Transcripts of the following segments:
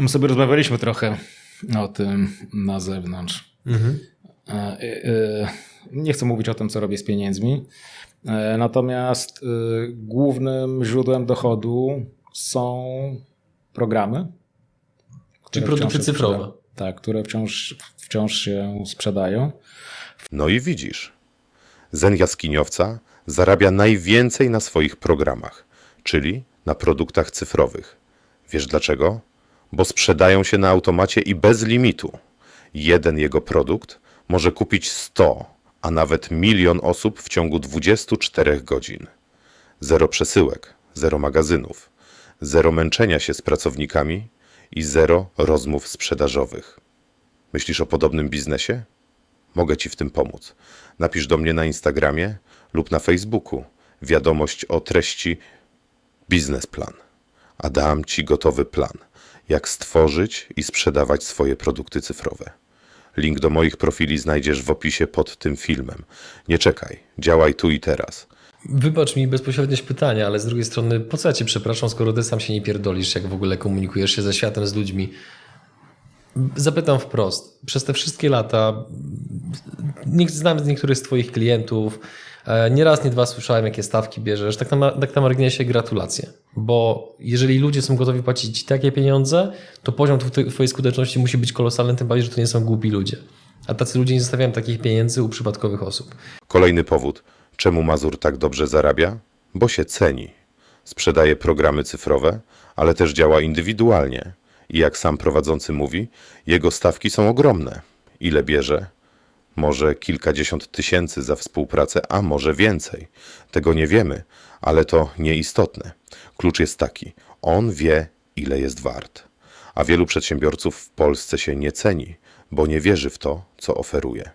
My sobie rozmawialiśmy trochę o tym na zewnątrz. E, e, Nie chcę mówić o tym, co robię z pieniędzmi. E, Natomiast e, głównym źródłem dochodu są programy. które produkty cyfrowe. Tak, które wciąż, wciąż się sprzedają. No i widzisz. Zen Jaskiniowca zarabia najwięcej na swoich programach, czyli na produktach cyfrowych. Wiesz dlaczego? Bo sprzedają się na automacie i bez limitu. Jeden jego produkt może kupić 100, a nawet milion osób w ciągu 24 godzin. Zero przesyłek, zero magazynów, zero męczenia się z pracownikami i zero rozmów sprzedażowych. Myślisz o podobnym biznesie? Mogę Ci w tym pomóc. Napisz do mnie na Instagramie lub na Facebooku wiadomość o treści biznesplan, a dam Ci gotowy plan, jak stworzyć i sprzedawać swoje produkty cyfrowe. Link do moich profili znajdziesz w opisie pod tym filmem. Nie czekaj, działaj tu i teraz. Wybacz mi bezpośredniość pytania, ale z drugiej strony, po co ja cię przepraszam, skoro ty sam się nie pierdolisz, jak w ogóle komunikujesz się ze światem, z ludźmi? Zapytam wprost. Przez te wszystkie lata znam niektórych z twoich klientów. E, Nie raz, nie dwa słyszałem, jakie stawki bierzesz. Tak na, tak na marginesie gratulacje. Bo jeżeli ludzie są gotowi płacić ci takie pieniądze, to poziom tw- twojej skuteczności musi być kolosalny, tym bardziej, że to nie są głupi ludzie. A tacy ludzie nie zostawiają takich pieniędzy u przypadkowych osób. Kolejny powód, czemu Mazur tak dobrze zarabia? Bo się ceni. Sprzedaje programy cyfrowe, ale też działa indywidualnie. I jak sam prowadzący mówi, jego stawki są ogromne. Ile bierze? Może kilkadziesiąt tysięcy za współpracę, a może więcej. Tego nie wiemy, ale to nieistotne. Klucz jest taki: on wie, ile jest wart. A wielu przedsiębiorców w Polsce się nie ceni, bo nie wierzy w to, co oferuje.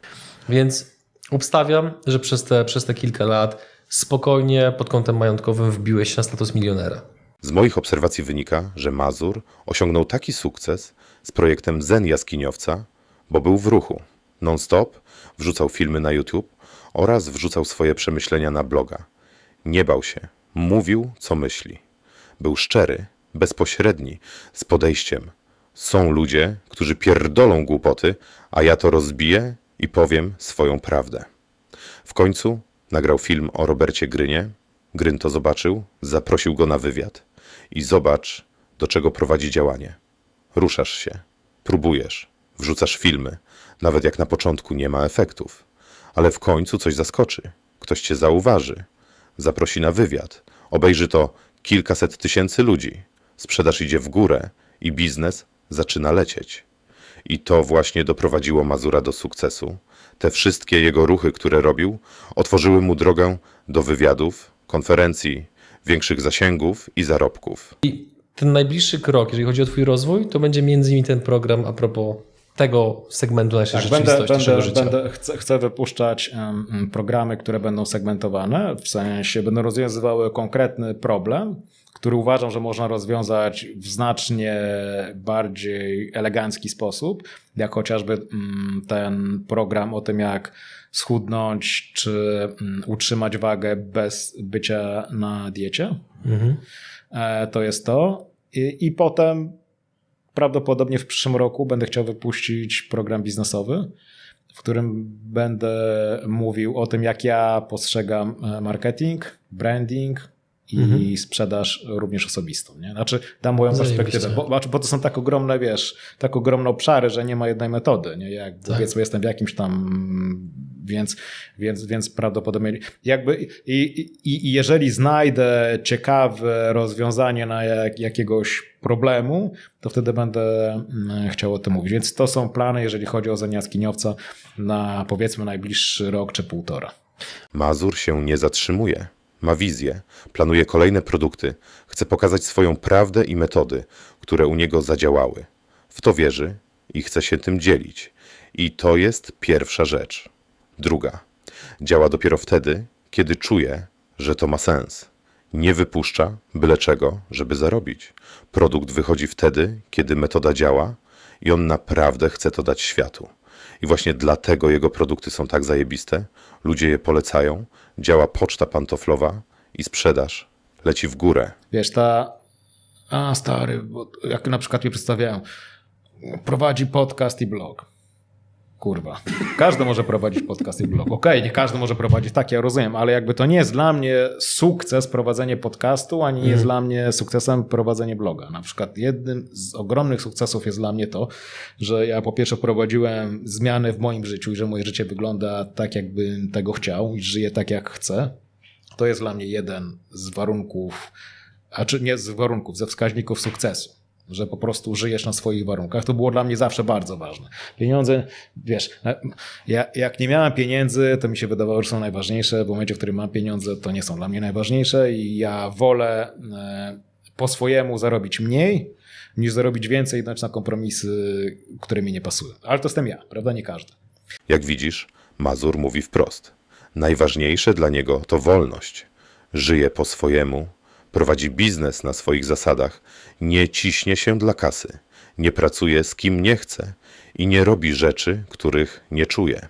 Więc obstawiam, że przez te, przez te kilka lat spokojnie pod kątem majątkowym wbiłeś się na status milionera. Z moich obserwacji wynika, że Mazur osiągnął taki sukces z projektem Zen Jaskiniowca, bo był w ruchu. Non-stop wrzucał filmy na YouTube oraz wrzucał swoje przemyślenia na bloga. Nie bał się, mówił co myśli. Był szczery, bezpośredni, z podejściem. Są ludzie, którzy pierdolą głupoty, a ja to rozbiję i powiem swoją prawdę. W końcu nagrał film o Robercie Grynie. Gryn to zobaczył, zaprosił go na wywiad. I zobacz, do czego prowadzi działanie. Ruszasz się, próbujesz, wrzucasz filmy, nawet jak na początku nie ma efektów. Ale w końcu coś zaskoczy. Ktoś cię zauważy, zaprosi na wywiad. Obejrzy to kilkaset tysięcy ludzi. Sprzedaż idzie w górę i biznes zaczyna lecieć. I to właśnie doprowadziło Mazura do sukcesu. Te wszystkie jego ruchy, które robił, otworzyły mu drogę do wywiadów, konferencji, większych zasięgów i zarobków. I ten najbliższy krok, jeżeli chodzi o Twój rozwój, to będzie między innymi ten program a propos tego segmentu naszej Tak, będę, rzeczywistości, naszego będę, życia. będę, chcę, chcę wypuszczać em, programy, które będą segmentowane, w sensie będą rozwiązywały konkretny problem, który uważam, że można rozwiązać w znacznie bardziej elegancki sposób, jak chociażby mm, ten program o tym, jak schudnąć czy mm, utrzymać wagę bez bycia na diecie. Mhm. E, To jest to. I, I potem prawdopodobnie w przyszłym roku będę chciał wypuścić program biznesowy, w którym będę mówił o tym, jak ja postrzegam e, marketing, branding i sprzedaż również osobistą. Nie? Znaczy, dam moją Zajebiście. perspektywę, bo, bo to są tak ogromne, wiesz, tak ogromne obszary, że nie ma jednej metody. Nie? Jak powiedzmy, jestem w jakimś tam, więc, więc, więc prawdopodobnie jakby i, i, i jeżeli znajdę ciekawe rozwiązanie na jak, jakiegoś problemu, to wtedy będę mm, chciał o tym mówić. Więc to są plany, jeżeli chodzi o Zaniaskiniowca na powiedzmy najbliższy rok czy półtora. Mazur się nie zatrzymuje. Ma wizję, planuje kolejne produkty, chce pokazać swoją prawdę i metody, które u niego zadziałały. W to wierzy i chce się tym dzielić. I to jest pierwsza rzecz. Druga. Działa dopiero wtedy, kiedy czuje, że to ma sens. Nie wypuszcza byle czego, żeby zarobić. Produkt wychodzi wtedy, kiedy metoda działa i on naprawdę chce to dać światu. I właśnie dlatego jego produkty są tak zajebiste, ludzie je polecają, działa poczta pantoflowa i sprzedaż leci w górę. Wiesz, ta a stary, bo jak na przykład mnie przedstawiają, prowadzi podcast i blog. Kurwa. Każdy może prowadzić podcast i blog. Okej, nie każdy może prowadzić, tak ja rozumiem, ale jakby to nie jest dla mnie sukces prowadzenie podcastu, ani nie jest dla mnie sukcesem prowadzenie bloga. Na przykład jednym z ogromnych sukcesów jest dla mnie to, że ja po pierwsze prowadziłem zmiany w moim życiu i że moje życie wygląda tak, jakbym tego chciał i żyję tak, jak chcę. To jest dla mnie jeden z warunków, a czy nie z warunków, ze wskaźników sukcesu. Że po prostu żyjesz na swoich warunkach. To było dla mnie zawsze bardzo ważne. Pieniądze, wiesz, ja, jak nie miałem pieniędzy, to mi się wydawało, że są najważniejsze. W momencie, w którym mam pieniądze, to nie są dla mnie najważniejsze i ja wolę e, po swojemu zarobić mniej, niż zarobić więcej i dać na kompromisy, które mi nie pasują. Ale to jestem ja, prawda? Nie każdy. Jak widzisz, Mazur mówi wprost. Najważniejsze dla niego to wolność. Żyje po swojemu, prowadzi biznes na swoich zasadach, nie ciśnie się dla kasy, nie pracuje z kim nie chce i nie robi rzeczy, których nie czuje.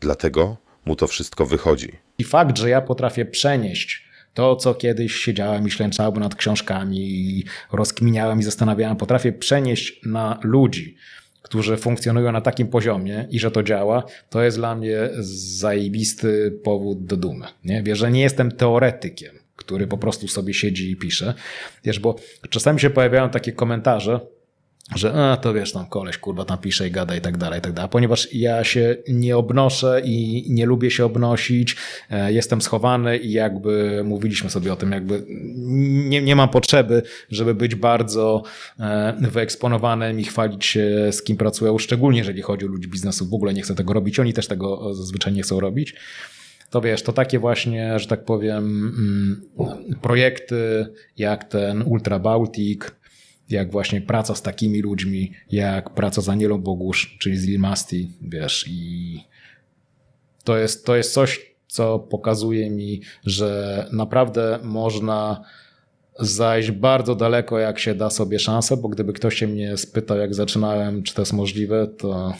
Dlatego mu to wszystko wychodzi. I fakt, że ja potrafię przenieść to, co kiedyś siedziałem i ślęczałem nad książkami i rozkminiałem i zastanawiałem, potrafię przenieść na ludzi, którzy funkcjonują na takim poziomie i że to działa, to jest dla mnie zajebisty powód do dumy. Nie? Wiesz, że nie jestem teoretykiem, który po prostu sobie siedzi i pisze. Wiesz, bo czasami się pojawiają takie komentarze, że a, to wiesz, tam koleś kurwa tam pisze i gada i tak dalej, i tak dalej. Ponieważ ja się nie obnoszę i nie lubię się obnosić, e, jestem schowany i jakby mówiliśmy sobie o tym, jakby nie, nie mam potrzeby, żeby być bardzo e, wyeksponowanym i chwalić się z kim pracuję, szczególnie jeżeli chodzi o ludzi biznesu. W ogóle nie chcę tego robić, oni też tego zazwyczaj nie chcą robić. To wiesz, to takie właśnie, że tak powiem, mm, projekty jak ten Ultra Baltic, jak właśnie praca z takimi ludźmi, jak praca z Anielą Bogusz, czyli z Lil Masti, wiesz, i to jest, to jest coś, co pokazuje mi, że naprawdę można zajść bardzo daleko, jak się da sobie szansę, bo gdyby ktoś się mnie spytał, jak zaczynałem, czy to jest możliwe, to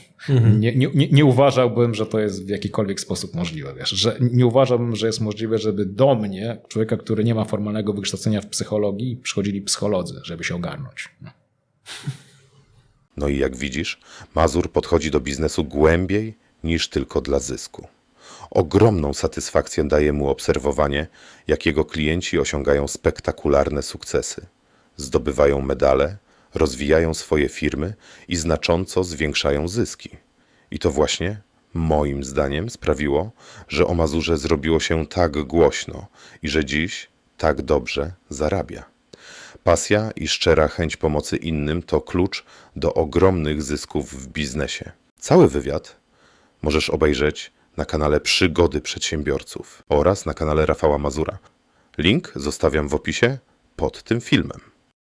nie, nie, nie- nie uważałbym, że to jest w jakikolwiek sposób możliwe. Wiesz, że nie uważałbym, że jest możliwe, żeby do mnie, człowieka, który nie ma formalnego wykształcenia w psychologii, przychodzili psycholodzy, żeby się ogarnąć. No i jak widzisz, Mazur podchodzi do biznesu głębiej niż tylko dla zysku. Ogromną satysfakcję daje mu obserwowanie, jak jego klienci osiągają spektakularne sukcesy. Zdobywają medale, rozwijają swoje firmy i znacząco zwiększają zyski. I to właśnie, moim zdaniem, sprawiło, że o Mazurze zrobiło się tak głośno i że dziś tak dobrze zarabia. Pasja i szczera chęć pomocy innym to klucz do ogromnych zysków w biznesie. Cały wywiad możesz obejrzeć na kanale Przygody Przedsiębiorców oraz na kanale Rafała Mazura. Link zostawiam w opisie pod tym filmem.